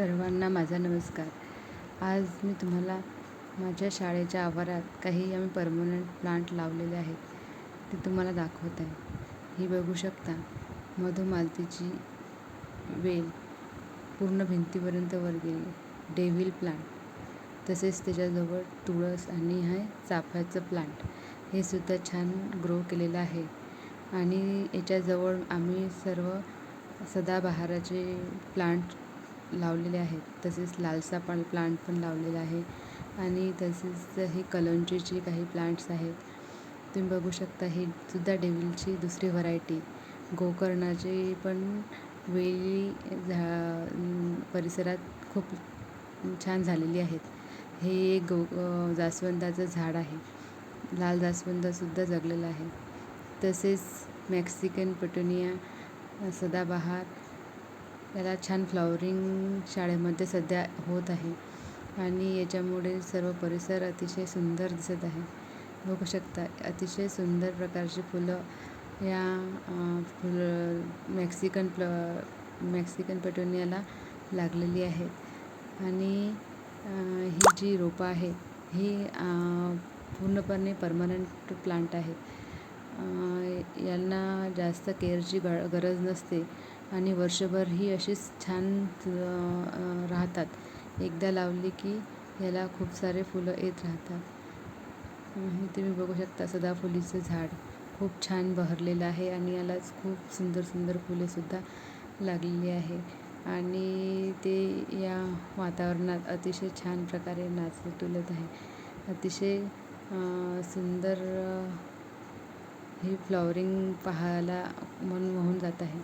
सर्वांना माझा नमस्कार. आज मी तुम्हाला माझ्या शाळेच्या आवारात काही आम्ही परमनंट प्लांट लावलेले आहेत ते तुम्हाला दाखवत आहे. ही बघू शकता मधुमालतीची वेल पूर्ण भिंतीपर्यंत वर गेली. डेव्हिल प्लांट तसेच त्याच्याजवळ तुळस आणि आहे चाफ्याचं प्लांट हे सुद्धा छान ग्रो केलेलं आहे. आणि याच्याजवळ आम्ही सर्व सदाबहाराचे प्लांट लावलेले आहेत. तसेच लालसा पण प्लांट पण लावलेला आहे. आणि तसेच हे कलोंजीचे काही प्लांट्स आहेत. तुम्ही बघू शकता हे सुद्धा डेव्हिलची दुसरी व्हरायटी गोकर्णाचे पण वेली झा परिसरात खूप छान झालेली आहेत. हे एक गो जास्वंदाचं झाड आहे. लाल जास्वंदसुद्धा जगलेलं आहे. तसेच मॅक्सिकन पेटुनिया सदाबहार त्याला छान फ्लॉवरिंग शाळेमध्ये सध्या होत आहे. आणि याच्यामुळे सर्व परिसर अतिशय सुंदर दिसत आहे. बघू शकता अतिशय सुंदर प्रकारची फुलं या फुलं मेक्सिकन प्ल मेक्सिकन पेटोनियाला लागलेली आहेत. आणि ही जी रोपं आहे ही पूर्णपणे परमनंट प्लांट आहेत. यांना जास्त केअरची ग गरज नसते आणि वर्षभर ही अशीच छान राहतात. एकदा लावली की याला खूप सारे फुलं येत राहतात. तुम्ही बघू शकता सदाफुलीचं झाड. खूप छान बहरलेलं आहे आणि यालाच खूप सुंदर सुंदर फुलेसुद्धा लागलेली आहे. आणि ते या वातावरणात अतिशय छान प्रकारे नाचत डुलत आहे. अतिशय सुंदर ही फ्लॉवरिंग पाहायला मन मोहून जात आहे.